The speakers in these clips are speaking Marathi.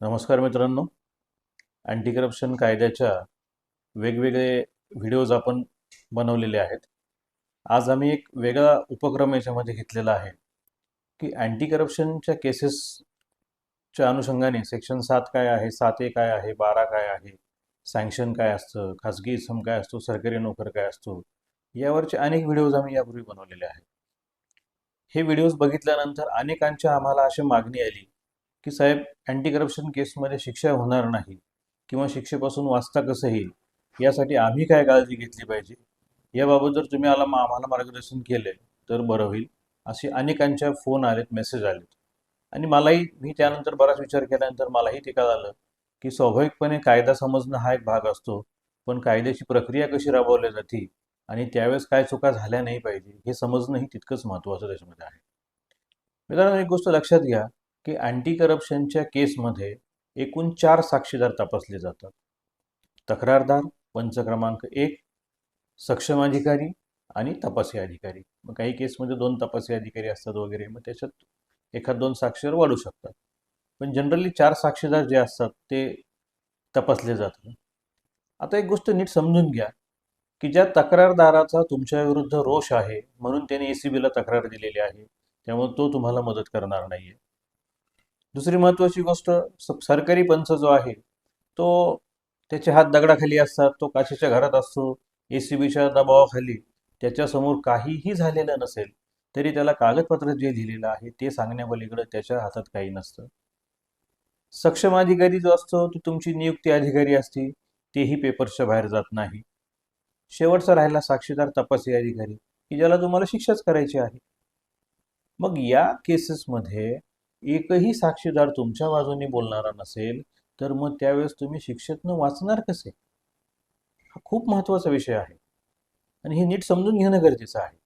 नमस्कार मित्रांनो. अँटी करप्शन कायद्याच्या वेगवेगळे व्हिडिओज आपण बनवलेले आहेत. आज आम्ही एक वेगळा उपक्रम याच्यामध्ये घेतलेला आहे की अँटी करप्शनच्या केसेसच्या अनुषंगाने सेक्शन सात काय आहे सात ए काय आहे बारा काय आहे सँक्शन काय असतं खाजगी इसम काय असतो सरकारी नोकर काय असतो यावरचे अनेक व्हिडिओज आम्ही यापूर्वी बनवलेले आहेत. हे व्हिडिओज बघितल्यानंतर अनेकांच्या आम्हाला अशी मागणी आली की साहेब अँटी करप्शन केसमध्ये शिक्षा होणार नाही किंवा शिक्षेपासून वाचता कसं येईल यासाठी आम्ही काय काळजी घेतली पाहिजे? याबाबत जर तुम्ही आला आम्हाला मार्गदर्शन केले तर बरं होईल. असे अनेकांच्या फोन आलेत मेसेज आलेत. आणि मलाही मी त्यानंतर बराच विचार केल्यानंतर मलाही ते कळालं की स्वाभाविकपणे कायदा समजणं हा एक भाग असतो पण कायद्याची प्रक्रिया कशी राबवली जाते आणि त्यावेळेस काय चुका झाल्या नाही पाहिजे हे समजणंही तितकंच महत्त्वाचं त्याच्यामध्ये आहे. मित्रांनो एक गोष्ट लक्षात घ्या की अँटी करप्शनच्या केसमध्ये एकूण चार साक्षीदार तपासले जातात. तक्रारदार पंच क्रमांक एक सक्षम अधिकारी आणि तपासी अधिकारी. मग काही केसमध्ये दोन तपासी अधिकारी असतात वगैरे मग त्याच्यात एखाद दोन साक्षीदार वाढू शकतात. पण जनरली चार साक्षीदार जे असतात ते तपासले जातात. आता एक गोष्ट नीट समजून घ्या की ज्या तक्रारदाराचा तुमच्या विरुद्ध रोष आहे म्हणून त्याने ए सी बीला तक्रार दिलेली आहे त्यामुळे तो तुम्हाला मदत करणार नाही आहे दुसरी महत्त्वाची गोष्ट सरकारी पंच जो आहे तो त्याचे हात दगडाखाली असतात तो काचेच्या घरात असतो ए सी बीच्या दबावाखाली. त्याच्यासमोर काहीही झालेलं नसेल तरी त्याला कागदपत्र जे लिहिलेलं आहे ते सांगण्यापलीकडे त्याच्या हातात काही नसतं. सक्षम अधिकारी जो असतो तो तुमची नियुक्ती अधिकारी असते तेही पेपर्सच्या बाहेर जात नाही. शेवटचा राहिला साक्षीदार तपासी अधिकारी की ज्याला तुम्हाला शिक्षाच करायची आहे. मग या केसेसमध्ये एकही साक्षीदार तुमच्या बाजूने बोलणारा नसेल तर मग त्यावेळेस तुम्ही शिक्षेतनं वाचणार कसे? हा खूप महत्त्वाचा विषय आहे. आणि हे नीट समजून घेणं गरजेचं आहे.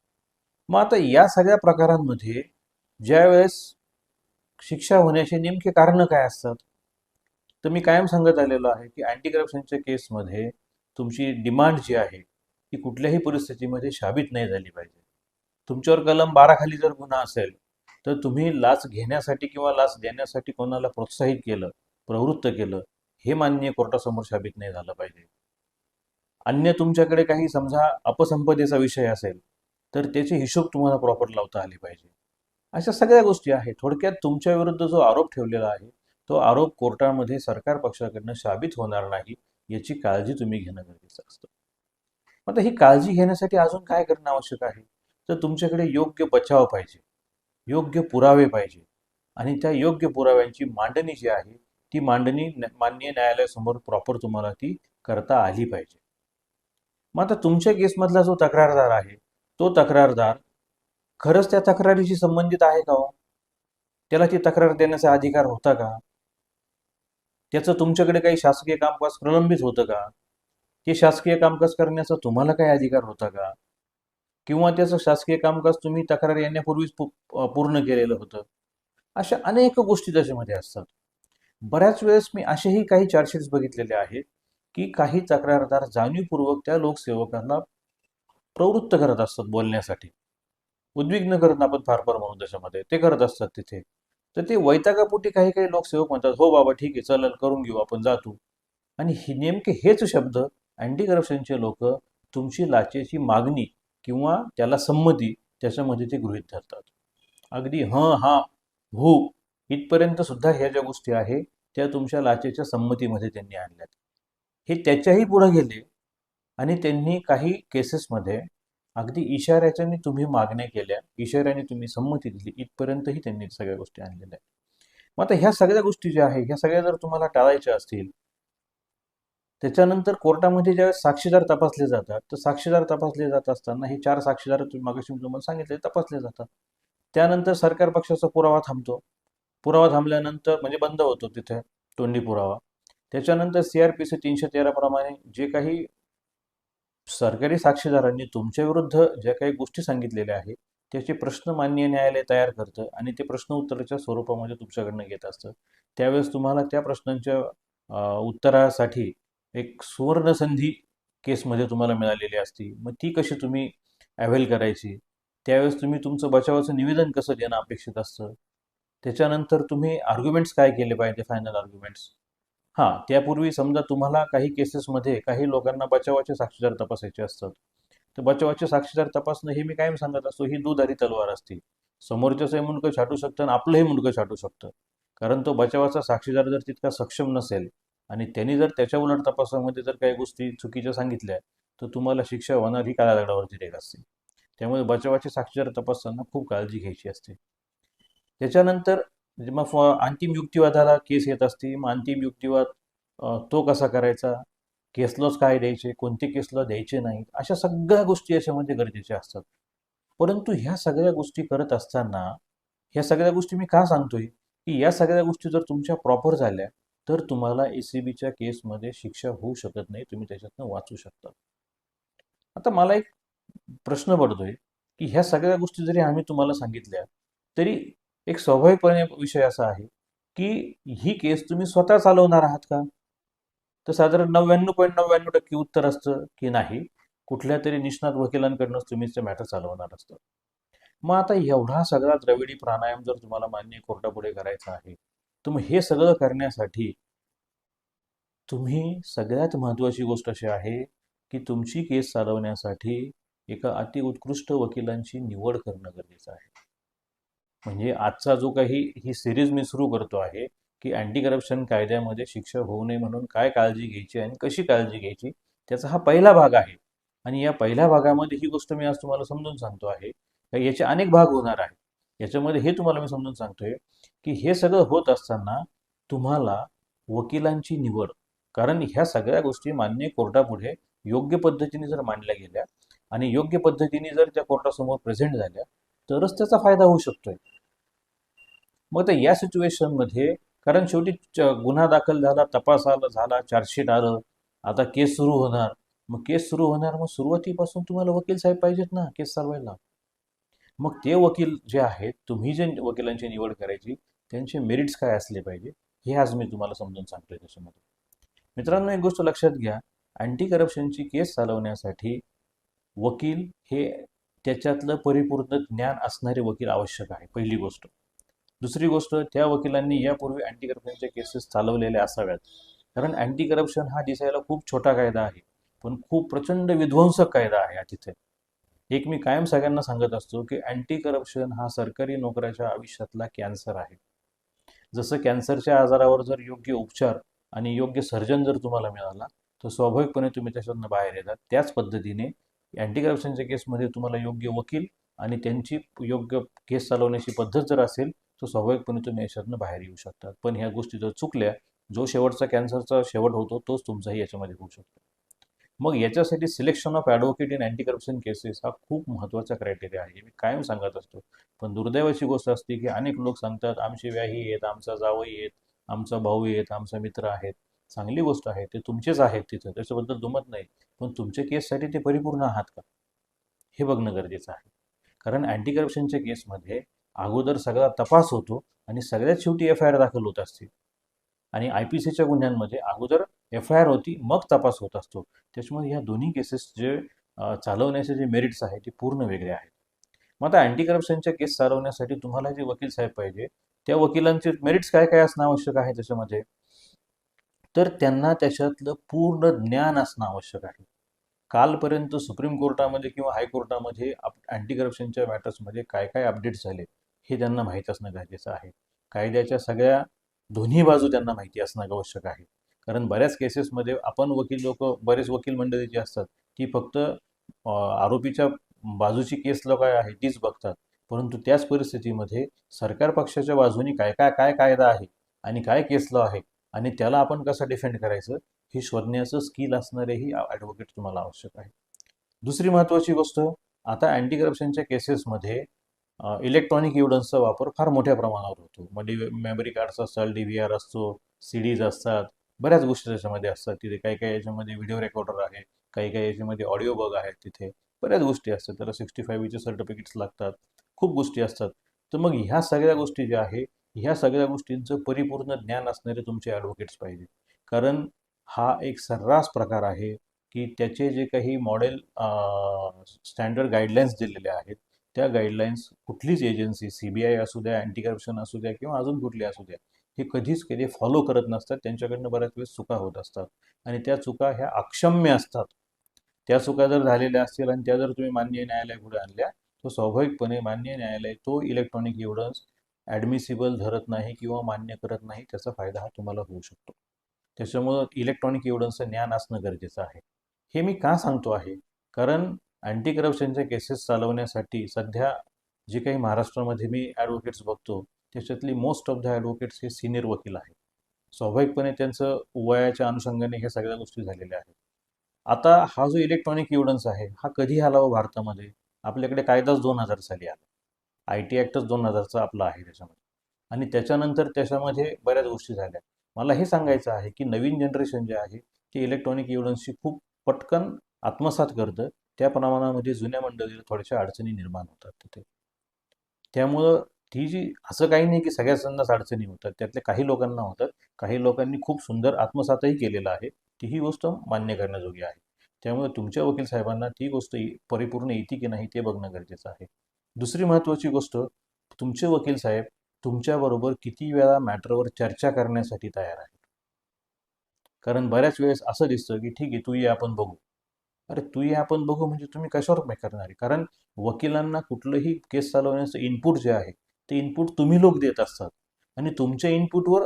मग आता या सगळ्या प्रकारांमध्ये ज्यावेळेस शिक्षा होण्याचे नेमके कारणं काय असतात? तर मी कायम सांगत आलेलो आहे की अँटी करप्शनच्या केसमध्ये तुमची डिमांड जी आहे ती कुठल्याही परिस्थितीमध्ये शाबित नाही झाली पाहिजे. तुमच्यावर कलम बाराखाली जर गुन्हा असेल तर तुम्ही लाच घेण्यासाठी किंवा लाच देण्यासाठी कोणाला प्रोत्साहित केलं प्रवृत्त केलं हे मान्य कोर्टासमोर शाबित नाही झालं पाहिजे. अन्य तुमच्याकडे काही समजा अपसंपदेचा विषय असेल तर त्याचे हिशोब तुम्हाला प्रॉपर लावता आले पाहिजे. अशा सगळ्या गोष्टी आहेत. थोडक्यात तुमच्या विरुद्ध जो आरोप ठेवलेला आहे तो आरोप कोर्टामध्ये सरकार पक्षाकडनं शाबित होणार नाही याची काळजी तुम्ही घेणं गरजेचं असतं. आता ही काळजी घेण्यासाठी अजून काय करणं आवश्यक आहे? तर तुमच्याकडे योग्य बचाव पाहिजे. योग्य पुरावे पाहिजे. आणि त्या योग्य पुराव्यांची मांडणी जी आहे ती मांडणी मान्य माननीय न्यायालयासमोर प्रॉपर तुम्हाला ती करता आली पाहिजे. मग आता तुमच्या केसमधला जो तक्रारदार आहे तो तक्रारदार खरंच त्या तक्रारीशी संबंधित आहे का हो? त्याला ती तक्रार देण्याचा अधिकार होता का? त्याचं तुमच्याकडे काही शासकीय कामकाज प्रलंबित होतं का? ते शासकीय कामकाज करण्याचा तुम्हाला काही अधिकार होता का? किंवा त्याचं शासकीय कामकाज तुम्ही तक्रार येण्यापूर्वीच पूर्ण केलेलं होतं. अशा अनेक गोष्टी त्याच्यामध्ये असतात. बऱ्याच वेळेस मी असेही काही चार्जशीट्स बघितलेले आहेत की काही तक्रारदार जाणीवपूर्वक त्या लोकसेवकांना प्रवृत्त करत असतात बोलण्यासाठी. उद्विग्न करत आपण फार फार म्हणून त्याच्यामध्ये. ते करत असतात तिथे. तर ते वैतागापोटी काही काही लोकसेवक म्हणतात हो बाबा ठीक आहे चल करून घेऊ आपण जातो. आणि हे नेमके हेच शब्द अँटी करप्शनचे लोक तुमची लाचेची मागणी किंवा त्याला संमती त्याच्यामध्ये ते गृहीत धरतात. अगदी हं हा हो इथपर्यंत सुद्धा ह्या ज्या गोष्टी आहे त्या तुमच्या लाचेच्या संमतीमध्ये त्यांनी आणल्यात. हे त्याच्याही पुढे गेले आणि त्यांनी काही केसेसमध्ये अगदी इशाऱ्याच्याने तुम्ही मागण्या केल्या इशाऱ्याने तुम्ही संमती दिली इथपर्यंतही त्यांनी सगळ्या गोष्टी आणलेल्या आहेत. मग आता ह्या सगळ्या गोष्टी ज्या आहे ह्या सगळ्या जर तुम्हाला टाळायच्या असतील त्याच्यानंतर कोर्टामध्ये ज्यावेळेस साक्षीदार तपासले जातात तर साक्षीदार तपासले जात असताना हे चार साक्षीदार तुम्ही मागाशी तुम्हाला सांगितले तपासले जातात. त्यानंतर सरकार पक्षाचा पुरावा थांबतो. पुरावा थांबल्यानंतर म्हणजे बंद होतो तिथे तोंडी पुरावा. त्याच्यानंतर सी आर पी सी तीनशे तेराप्रमाणे जे काही सरकारी साक्षीदारांनी तुमच्या विरुद्ध ज्या काही गोष्टी सांगितलेल्या आहेत त्याचे प्रश्न मान्य न्यायालय तयार करतं आणि ते प्रश्न उत्तराच्या स्वरूपामध्ये तुमच्याकडनं घेत असतं. त्यावेळेस तुम्हाला त्या प्रश्नांच्या उत्तरासाठी एक सुवर्ण संधी केसमध्ये तुम्हाला मिळालेली असती. मग ती कशी तुम्ही अव्हेल करायची? त्यावेळेस तुम्ही तुमचं बचावाचं निवेदन कसं देणं अपेक्षित असतं? त्याच्यानंतर तुम्ही आर्ग्युमेंट्स काय केले पाहिजे फायनल आर्ग्युमेंट्स हां त्यापूर्वी समजा तुम्हाला काही केसेसमध्ये काही लोकांना बचावाचे साक्षीदार तपासायचे असतात. तर बचावाचे साक्षीदार तपासणं हे मी कायम सांगत असतो ही दुधारी तलवार असते. समोरच्याचंही मुंडकं छाटू शकतं आणि आपलंही मुंडकं छाटू शकतं. कारण तो बचावाचा साक्षीदार जर तितका सक्षम नसेल आणि त्यांनी जर त्याच्या उलट तपासामध्ये जर काही गोष्टी चुकीच्या सांगितल्या तर तुम्हाला शिक्षा होणार ही काळ्या रेख असते. त्यामुळे बचावाची साक्षीदार तपासताना खूप काळजी घ्यायची असते. त्याच्यानंतर मग अंतिम युक्तिवादाला केस येत असते मग अंतिम युक्तिवाद तो कसा करायचा? केसलॉच काय द्यायचे? कोणते केसला द्यायचे नाहीत? अशा सगळ्या गोष्टी याच्यामध्ये गरजेच्या असतात. परंतु ह्या सगळ्या गोष्टी करत असताना ह्या सगळ्या गोष्टी मी का सांगतोय? की या सगळ्या गोष्टी जर तुमच्या प्रॉपर झाल्या तर तुम्हाला ए सी बीच्या केसमध्ये शिक्षा होऊ शकत नाही. तुम्ही त्याच्यातनं वाचू शकता. आता मला एक प्रश्न पडतोय की ह्या सगळ्या गोष्टी जरी आम्ही तुम्हाला सांगितल्या तरी एक स्वाभाविकपणे विषय असा आहे की ही केस तुम्ही स्वतः चालवणार आहात का? तर साधारण नव्याण्णव पॉईंट नव्याण्णव टक्के उत्तर असतं की नाही. कुठल्या तरी निष्णात वकिलांकडनंच तुम्ही ते मॅटर चालवणार असतं. मग आता एवढा सगळा द्रविडी प्राणायाम जर तुम्हाला मान्य कोर्टापुढे करायचा आहे तर मग हे सगळं करण्यासाठी तुम्ही सगळ्यात महत्त्वाची गोष्ट अशी आहे की तुमची केस चालवण्यासाठी एका अति उत्कृष्ट वकिलांची निवड करणं गरजेचं आहे. म्हणजे आजचा जो काही ही सिरीज मी सुरू करतो आहे की अँटी करप्शन कायद्यामध्ये शिक्षा होऊ नये म्हणून काय काळजी घ्यायची आणि कशी काळजी घ्यायची त्याचा हा पहिला भाग आहे. आणि या पहिल्या भागामध्ये ही गोष्ट मी आज तुम्हाला समजून सांगतो आहे. याचे अनेक भाग होणार आहेत. याच्यामध्ये हे तुम्हाला मी समजून सांगतोय की हे सगळं होत असताना तुम्हाला वकिलांची निवड कारण ह्या सगळ्या गोष्टी मान्य कोर्टापुढे योग्य पद्धतीने जर मांडल्या गेल्या आणि योग्य पद्धतीने जर त्या कोर्टासमोर प्रेझेंट झाल्या तरच त्याचा फायदा होऊ शकतोय. मग तर या सिच्युएशनमध्ये कारण शेवटी गुन्हा दाखल झाला तपास आला झाला चार्जशीट आलं आता केस सुरू होणार. मग केस सुरू होणार मग सुरुवातीपासून तुम्हाला वकील साहेब पाहिजेत ना केस चालवायला. मग ते वकील जे आहेत तुम्ही जे वकिलांची निवड करायची त्यांचे मेरिट्स काय असले पाहिजे हे आज मी तुम्हाला समजून सांगतो त्याच्यामध्ये. मित्रांनो एक गोष्ट लक्षात घ्या. अँटी करप्शनची केस चालवण्यासाठी वकील हे त्याच्यातलं परिपूर्ण ज्ञान असणारे वकील आवश्यक आहे पहिली गोष्ट. दुसरी गोष्ट त्या वकिलांनी यापूर्वी अँटी करप्शनच्या केसेस चालवलेल्या असाव्यात. कारण अँटी करप्शन हा दिसायला खूप छोटा कायदा आहे पण खूप प्रचंड विध्वंसक कायदा आहे तिथे. एक मी कायम सगळ्यांना सांगत असतो की अँटी करप्शन हा सरकारी नोकऱ्याच्या आयुष्यातला कॅन्सर आहे. जसं कॅन्सरच्या आजारावर जर योग्य उपचार आणि योग्य सर्जन जर तुम्हाला मिळाला तर स्वाभाविकपणे तुम्ही त्याच्यातनं बाहेर येतात. त्याच पद्धतीने अँटी करप्शनच्या केसमध्ये तुम्हाला योग्य वकील आणि त्यांची योग्य केस चालवण्याची पद्धत जर असेल तर स्वाभाविकपणे तुम्ही याच्यातनं बाहेर येऊ शकतात. पण ह्या गोष्टी जर चुकल्या जो शेवटचा कॅन्सरचा शेवट होतो तोच तुमचाही याच्यामध्ये होऊ शकतो. मग याच्यासाठी selection of advocate in anti corruption cases हा खूप महत्त्वाचा क्रायटेरिया आहे. मी कायम सांगत असतो. पण दुर्दैवाची गोष्ट असते की अनेक लोक सांगतात आमचे व्याही आहेत आमचा जावई आहेत आमचा भाऊ आहेत आमचा मित्र आहेत. चांगली गोष्ट आहे ते तुमचेच आहेत तिथं. त्याच्याबद्दल दुमत नाही. पण तुमच्या केससाठी ते परिपूर्ण आहात का? हे बघणं गरजेचं आहे. कारण अँटी करप्शनच्या केसमध्ये अगोदर सगळा तपास होतो आणि सगळ्यात शेवटी एफ आय आर दाखल होत असते. आणि आय पी सीच्या गुन्ह्यांमध्ये अगोदर एफ आय आर होती मग तपास होत असतो. त्याच्यामुळे ह्या दोन्ही केसेस जे चालवण्याचे जे मेरिट्स आहेत ते पूर्ण वेगळे आहेत. मग आता अँटी करप्शनच्या केस चालवण्यासाठी तुम्हाला जे वकील साहेब पाहिजे त्या वकिलांचे मेरिट्स काय काय असणं आवश्यक आहे त्याच्यामध्ये? तर त्यांना त्याच्यातलं पूर्ण ज्ञान असणं आवश्यक आहे. कालपर्यंत सुप्रीम कोर्टामध्ये किंवा हायकोर्टामध्ये अँटी करप्शनच्या मॅटर्समध्ये काय काय अपडेट झाले हे त्यांना माहीत असणं गरजेचं आहे. कायद्याच्या सगळ्या दोन्ही बाजू त्यांना माहिती असणं आवश्यक आहे. कारण बऱ्याच केसेसमध्ये आपण वकील लोक बरेच वकील मंडळी जी असतात ती फक्त आरोपीच्या बाजूची केस लोक आहे तीच बघतात. परंतु त्याच परिस्थितीमध्ये सरकार पक्षाच्या बाजूनी काय काय काय कायदा आहे आणि काय केस लॉ आहे आणि त्याला आपण कसं डिफेंड करायचं हे शोधण्याचं स्किल असणारेही ॲडव्होकेट तुम्हाला आवश्यक आहे. दुसरी महत्त्वाची गोष्ट आता अँटी करप्शनच्या केसेसमध्ये इलेक्ट्रॉनिक एव्हिडन्सचा वापर फार मोठ्या प्रमाणावर होतो. म्हणजे मेमरी कार्ड्स असतात डी व्ही आर असतो सी डीज असतात बऱ्याच गोष्टी त्याच्यामध्ये असतात. तिथे काही काही याच्यामध्ये व्हिडिओ रेकॉर्डर आहे काही काही याच्यामध्ये ऑडिओ बग आहेत तिथे. बऱ्याच गोष्टी असतात. त्याला सिक्स्टी फायव्हचे सर्टिफिकेट्स लागतात. खूप गोष्टी असतात. तर मग ह्या सगळ्या गोष्टी ज्या आहे ह्या सगळ्या गोष्टींचं परिपूर्ण ज्ञान असणारे तुमचे ॲडव्होकेट्स पाहिजे. कारण हा एक सर्रास प्रकार आहे की त्याचे जे काही मॉडेल स्टँडर्ड गाईडलाईन्स दिलेले आहेत त्या गाईडलाईन्स कुठलीच एजन्सी सी बी आय असू द्या अँटी करप्शन असू द्या किंवा अजून कुठली असू द्या हे कधीच कधी फॉलो करत नसतात. त्यांच्याकडनं बऱ्याच वेळेस चुका होत असतात. आणि त्या चुका ह्या अक्षम्य असतात. त्या चुका जर झालेल्या असतील आणि त्या जर तुम्ही मान्य न्यायालयापुढे आणल्या तर स्वाभाविकपणे मान्य न्यायालय तो इलेक्ट्रॉनिक एव्हिडन्स ॲडमिसिबल धरत नाही किंवा मान्य करत नाही त्याचा फायदा हा तुम्हाला होऊ शकतो. त्याच्यामुळं इलेक्ट्रॉनिक एव्हिडन्सचं ज्ञान असणं गरजेचं आहे. हे मी का सांगतो आहे? कारण अँटी करप्शनच्या केसेस चालवण्यासाठी सध्या जे काही महाराष्ट्रामध्ये मी ॲडव्होकेट्स बघतो त्याच्यातली मोस्ट ऑफ द ॲडव्होकेट्स हे सिनियर वकील आहेत. स्वाभाविकपणे त्यांचं वयाच्या अनुषंगाने ह्या सगळ्या गोष्टी झालेल्या आहेत. आता हा जो इलेक्ट्रॉनिक एव्हिडन्स आहे हा कधी आला व भारतामध्ये? आपल्याकडे कायदाच दोन हजार साली आला. आय टी ॲक्टच दोन हजारचा आपला आहे त्याच्यामध्ये. आणि त्याच्यानंतर त्याच्यामध्ये बऱ्याच गोष्टी झाल्या. मला हे सांगायचं आहे की नवीन जनरेशन जे आहे ते इलेक्ट्रॉनिक एव्हिडन्सची खूप पटकन आत्मसात करतं. त्या प्रमाणामध्ये जुन्या मंडळीला थोड्याशा अडचणी निर्माण होतात तिथे. त्यामुळं ती जी असं काही नाही की सगळ्याच अडचणी होतात त्यातल्या काही लोकांना होतात. काही लोकांनी खूप सुंदर आत्मसातही केलेलं आहे. ती ही गोष्ट मान्य करण्याजोगी आहे. त्यामुळे तुमच्या वकील साहेबांना ती गोष्ट परिपूर्ण येते की नाही ते बघणं गरजेचं आहे. दुसरी महत्त्वाची गोष्ट तुमचे वकील साहेब तुमच्याबरोबर किती वेळा मॅटरवर चर्चा करण्यासाठी तयार आहेत? कारण बऱ्याच वेळेस असं दिसतं की ठीक आहे तू ये आपण बघू. अरे तू ये आपण बघू म्हणजे तुम्ही कशावर करणार आहे? कारण वकिलांना कुठलंही केस चालवण्याचं इनपुट जे आहे ते इनपुट तुम्ही लोक देत असतात. आणि तुमच्या इनपुटवर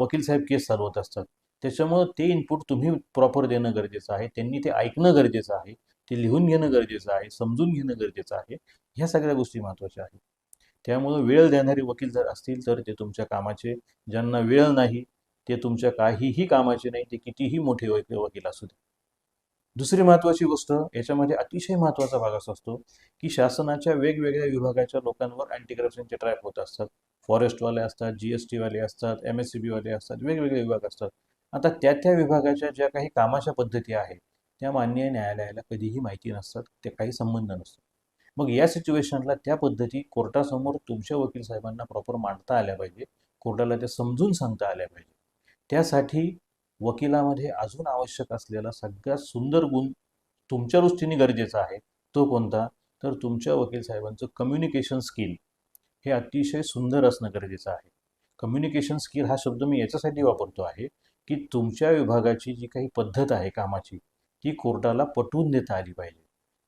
वकील साहेब केस चालवत असतात. त्याच्यामुळं ते इनपुट तुम्ही प्रॉपर देणं गरजेचं आहे. त्यांनी ते ऐकणं गरजेचं आहे. ते लिहून घेणं गरजेचं आहे. समजून घेणं गरजेचं आहे. ह्या सगळ्या गोष्टी महत्त्वाच्या आहेत. त्यामुळं वेळ देणारे वकील जर असतील तर ते तुमच्या कामाचे ज्यांना वेळ नाही ते तुमच्या काहीही कामाचे नाही ते कितीही मोठे वकील असू दे. दुसरी महत्त्वाची गोष्ट याच्यामध्ये अतिशय महत्त्वाचा भाग असा असतो की शासनाच्या वेगवेगळ्या विभागाच्या लोकांवर अँटी करप्शनचे ट्रॅप होत असतात. फॉरेस्टवाले असतात जी एस टीवाले असतात एम एस सी बीवाले असतात वेगवेगळे विभाग असतात. आता त्या त्या विभागाच्या ज्या काही कामाच्या पद्धती आहेत त्या मान्य न्यायालयाला कधीही माहिती नसतात ते काही संबंध नसतो मग या सिच्युएशनला त्या पद्धती कोर्टासमोर तुमच्या वकील साहेबांना प्रॉपर मांडता आल्या पाहिजे कोर्टाला त्या समजून सांगता आल्या पाहिजे. त्यासाठी वकिलामध्ये अजून आवश्यक असलेला सगळ्यात सुंदर गुण तुमच्या दृष्टीने गरजेचा आहे. तो कोणता? तर तुमच्या वकील साहेबांचं कम्युनिकेशन स्किल हे अतिशय सुंदर असणं गरजेचं आहे. कम्युनिकेशन स्किल हा शब्द मी याच्यासाठी वापरतो आहे की तुमच्या विभागाची जी काही पद्धत आहे कामाची ती कोर्टाला पटवून देता आली पाहिजे.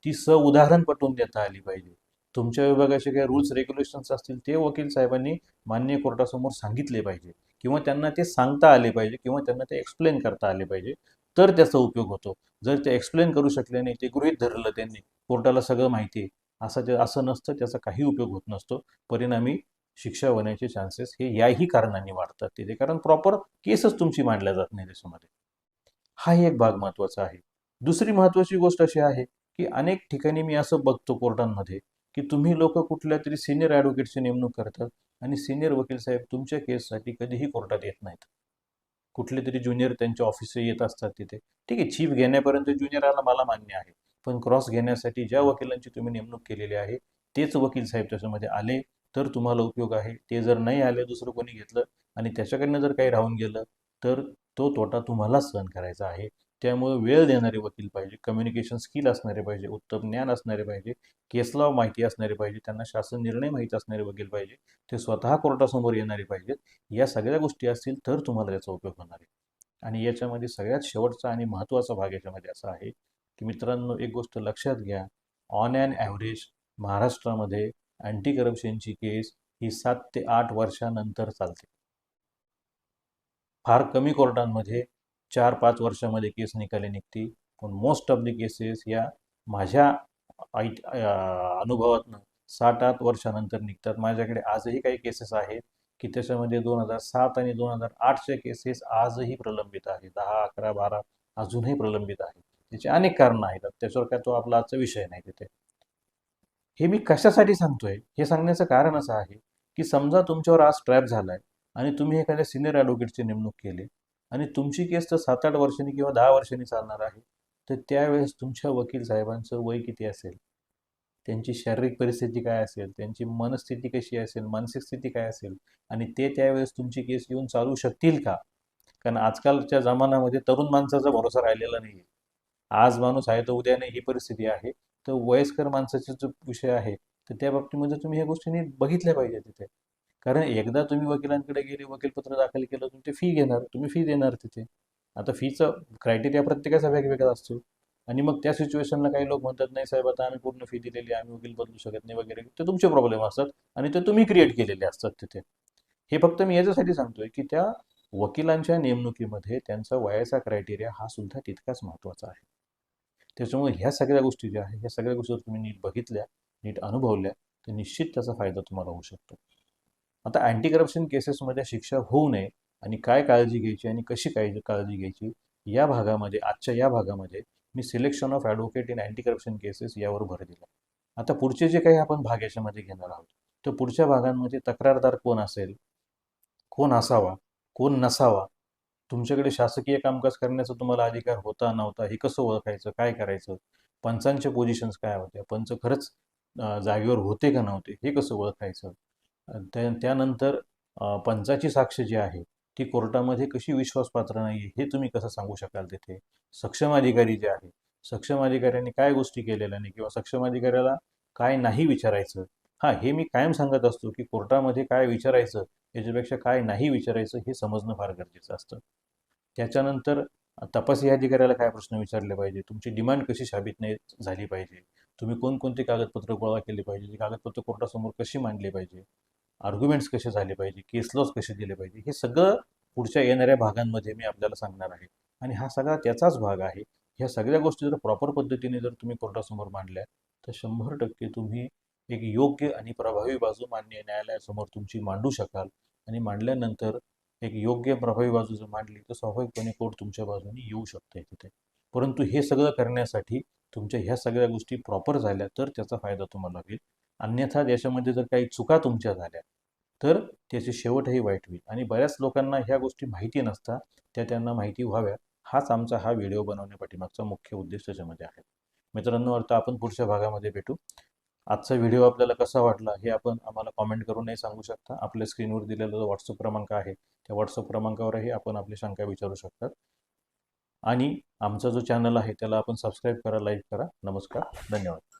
ती सउदाहरण उदाहरण पटवून देता आली पाहिजे. तुमच्या विभागाचे काही रूल्स रेग्युलेशन्स असतील ते वकील साहेबांनी मान्य कोर्टासमोर सांगितले पाहिजे. किंवा त्यांना ते सांगता आले पाहिजे किंवा त्यांना ते एक्सप्लेन करता आले पाहिजे तर त्याचा उपयोग होतो. जर ते एक्सप्लेन करू शकले नाही ते गृहीत धरलं त्यांनी कोर्टाला सगळं माहिती आहे असं ते असं नसतं त्याचा काही उपयोग होत नसतो. परिणामी शिक्षा होण्याचे चान्सेस हे याही कारणांनी वाढतात तिथे. कारण प्रॉपर केसच तुमची मांडल्या जात नाही त्याच्यामध्ये हाही एक भाग महत्त्वाचा आहे. दुसरी महत्त्वाची गोष्ट अशी आहे की अनेक ठिकाणी मी असं बघतो कोर्टांमध्ये की तुम्ही लोक कुठल्या तरी सिनियर ॲडव्होकेटची नेमणूक करतात आणि सिनियर वकील साहेब तुमच्या केससाठी कधीही कोर्टात येत नाहीत. कुठले तरी ज्युनियर त्यांच्या ऑफिस येत असतात तिथे. ठीक आहे चीफ घेण्यापर्यंत ज्युनियरला मला मान्य आहे. पण क्रॉस घेण्यासाठी ज्या वकिलांची तुम्ही नेमणूक केलेली आहे तेच वकील साहेब त्याच्यामध्ये आले तर तुम्हाला उपयोग आहे. ते जर नाही आले दुसरं कोणी घेतलं आणि त्याच्याकडनं जर काही राहून गेलं तर तो तोटा तुम्हाला सहन करायचा आहे. त्यामुळे वेळ देणारे वकील पाहिजे कम्युनिकेशन स्किल असणारे पाहिजे उत्तम ज्ञान असणारे पाहिजे केसला माहिती असणारे पाहिजे त्यांना शासन निर्णय माहीत असणारे वकील पाहिजे ते स्वतः कोर्टासमोर येणारे पाहिजेत या सगळ्या गोष्टी असतील तर तुम्हाला याचा उपयोग होणार आहे. आणि याच्यामध्ये सगळ्यात शेवटचा आणि महत्त्वाचा भाग याच्यामध्ये असा आहे की मित्रांनो एक गोष्ट लक्षात घ्या ऑन अँड ॲव्हरेज महाराष्ट्रामध्ये अँटी करप्शनची केस ही सात ते आठ वर्षानंतर चालते. फार कमी कोर्टांमध्ये चार पाच वर्षामध्ये केस निकाली निघते. पण मोस्ट ऑफ द केसेस या माझ्या ऐ अनुभवातनं सात आठ वर्षानंतर निघतात. माझ्याकडे आजही काही केसेस आहेत की त्याच्यामध्ये दोन हजार सात आणि दोन हजार आठच्या केसेस आजही प्रलंबित आहेत. दहा अकरा बारा अजूनही प्रलंबित आहेत. त्याचे अनेक कारणं आहेत. त्याच्यावर काय तो आपला आजचा विषय नाही तिथे. हे मी कशासाठी सांगतोय? हे सांगण्याचं कारण असं आहे की समजा तुमच्यावर आज ट्रॅप झालाय आणि तुम्ही एखाद्या सिनियर ॲडव्होकेटची नेमणूक केली. आणि तुमची केस तर सात आठ वर्षांनी किंवा दहा वर्षांनी चालणार आहे तर त्यावेळेस तुमच्या वकील साहेबांचं वय किती असेल? त्यांची शारीरिक परिस्थिती काय असेल? त्यांची मनस्थिती कशी असेल? मानसिक स्थिती काय असेल? आणि ते त्यावेळेस तुमची केस येऊन चालू शकतील का? कारण आजकालच्या जमान्यामध्ये तरुण माणसाचा भरोसा राहिलेला नाही आहे आज माणूस आहे तर उद्या नाही ही परिस्थिती आहे. तर वयस्कर माणसाचा जो विषय आहे तर त्या बाबतीमध्ये तुम्ही ह्या गोष्टी नीट बघितल्या पाहिजे तिथे. कारण एकदा तुम्ही वकिलांकडे गेले वकीलपत्र दाखल केलं तुम्ही ते फी घेणार तुम्ही फी देणार तिथे. आता फीचं क्रायटेरिया प्रत्येकाचा वेगवेगळा असतो. आणि मग त्या सिच्युएशनला काही लोक म्हणतात नाही साहेब आता आम्ही पूर्ण फी दिलेली आम्ही वकील बदलू शकत नाही वगैरे. ते तुमचे प्रॉब्लेम असतात आणि ते तुम्ही क्रिएट केलेले असतात तिथे. हे फक्त मी याच्यासाठी सांगतोय की त्या वकिलांच्या नेमणुकीमध्ये त्यांचा वयाचा क्रायटेरिया हा सुद्धा तितकाच महत्त्वाचा आहे. त्याच्यामुळे ह्या सगळ्या गोष्टी ज्या आहेत ह्या सगळ्या गोष्टी जर तुम्ही नीट बघितल्या नीट अनुभवल्या तर निश्चित त्याचा फायदा तुम्हाला होऊ शकतो. आता अँटी करप्शन केसेसमध्ये शिक्षा होऊ नये आणि काय काळजी घ्यायची आणि कशी काय काळजी घ्यायची या भागामध्ये आजच्या या भागामध्ये मी selection of advocate in anti corruption cases यावर भर दिला. आता पुढचे जे काही आपण भाग याच्यामध्ये घेणार आहोत तर पुढच्या भागांमध्ये तक्रारदार कोण असेल कोण असावा कोण नसावा तुमच्याकडे शासकीय कामकाज करण्याचा तुम्हाला अधिकार होता नव्हता हे कसं ओळखायचं काय करायचं पंचांचे पोझिशन्स काय होत्या पंच खरंच जागेवर होते का नव्हते हे कसं ओळखायचं त्या त्यानंतर पंचाची साक्ष जी आहे ती कोर्टामध्ये कशी विश्वासपात्र नाही हे तुम्ही कसं सांगू शकाल तिथे? सक्षम अधिकारी जे आहे सक्षम अधिकाऱ्यांनी काय गोष्टी केलेल्या नाही किंवा सक्षम अधिकाऱ्याला काय नाही विचारायचं? हां हे मी कायम सांगत असतो की कोर्टामध्ये काय विचारायचं याच्यापेक्षा काय नाही विचारायचं हे समजणं फार गरजेचं असतं. त्याच्यानंतर तपासी अधिकाऱ्याला काय प्रश्न विचारले पाहिजे? तुमची डिमांड कशी साबित नाही झाली पाहिजे? तुम्ही कोणकोणते कागदपत्र गोळा केले पाहिजे? ती कागदपत्र कोर्टासमोर कशी मांडली पाहिजे? आर्ग्युमेंट्स कसे झाले पाहिजे केस लॉस कसे दिले पाहिजे हे सगळं पुढच्या येणाऱ्या भागांमध्ये मी आपल्याला सांगणार आहे. आणि हा सगळा त्याचाच भाग आहे. ह्या सगळ्या गोष्टी जर प्रॉपर पद्धतीने जर तुम्ही कोर्टासमोर मांडल्या तर शंभर टक्के तुम्ही एक योग्य आणि प्रभावी बाजू मान्य न्यायालयासमोर तुमची मांडू शकाल. आणि मांडल्यानंतर एक योग्य प्रभावी बाजू जर मांडली तर स्वाभाविकपणे कोर्ट तुमच्या बाजूने येऊ शकते तिथे. परंतु हे सगळं करण्यासाठी तुमच्या ह्या सगळ्या गोष्टी प्रॉपर झाल्या तर त्याचा फायदा तुम्हाला होईल. अन्यथा याच्यामध्ये जर काही चुका तुमच्या झाल्या तर त्याचे शेवटही वाईट होईल. आणि बऱ्याच लोकांना ह्या गोष्टी माहिती नसतात त्या त्यांना माहिती व्हाव्या हाच आमचा हा व्हिडिओ बनवण्यापाठीमागचा मुख्य उद्देश त्याच्यामध्ये आहे. मित्रांनो अर्थ आपण पुढच्या भागामध्ये भेटू. आजचा व्हिडिओ आपल्याला कसा वाटला हे आपण आम्हाला कॉमेंट करूनही सांगू शकता. आपल्या स्क्रीनवर दिलेला जो व्हॉट्सअप क्रमांक आहे त्या व्हॉट्सअप क्रमांकावरही आपण आपली शंका विचारू शकतात आणि आमचा जो चॅनल आहे त्याला आपण सबस्क्राईब करा लाईक करा. नमस्कार. धन्यवाद.